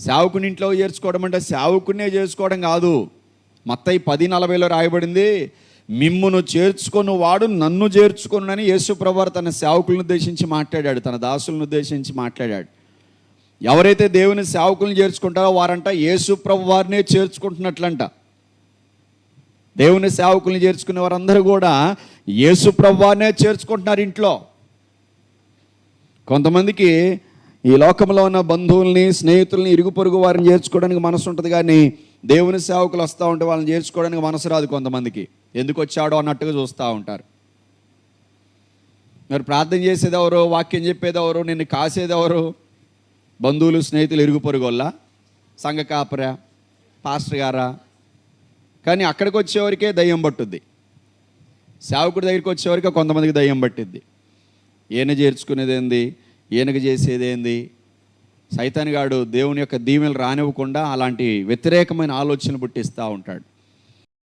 సేవకుని ఇంట్లో చేర్చుకోవడం అంటే సేవకునే చేసుకోవడం కాదు. మత్తయి పది నలభైలో రాయబడింది మిమ్మును చేర్చుకొని వాడు నన్ను చేర్చుకొనునని యేసు ప్రభువారు తన సేవకులను ఉద్దేశించి మాట్లాడాడు తన దాసులను ఉద్దేశించి మాట్లాడాడు. ఎవరైతే దేవుని సేవకులను చేర్చుకుంటారో వారంట యేసుప్రభు వారినే చేర్చుకుంటున్నట్లంట. దేవుని సేవకుల్ని చేర్చుకునే వారందరూ కూడా యేసుప్రభు వారినే చేర్చుకుంటున్నారు ఇంట్లో. కొంతమందికి ఈ లోకంలో ఉన్న బంధువుల్ని స్నేహితుల్ని ఇరుగు పొరుగు వారిని చేర్చుకోవడానికి మనసు ఉంటుంది కానీ దేవుని సేవకులు వస్తూ ఉంటే వాళ్ళని చేర్చుకోవడానికి మనసు రాదు కొంతమందికి. ఎందుకు వచ్చాడో అన్నట్టుగా చూస్తూ ఉంటారు. మరి ప్రార్థన చేసేది ఎవరు వాక్యం చెప్పేది ఎవరు నిన్ను కాసేది ఎవరు బంధువులు స్నేహితులు ఇరుగు పొరుగుల్ల సంఘ కాపరా? పాస్టర్ గారా? కానీ అక్కడికి వచ్చేవరకే దయ్యం పట్టుద్ది. సేవకుడి దగ్గరికి వచ్చేవరకే కొంతమందికి దయ్యం పట్టిద్ది. ఈయన చేర్చుకునేది ఏంది? ఈయనకు చేసేదేంది? సైతానిగాడు దేవుని యొక్క దీవెనలు రానివ్వకుండా అలాంటి వ్యతిరేకమైన ఆలోచనలు పుట్టిస్తూ ఉంటాడు.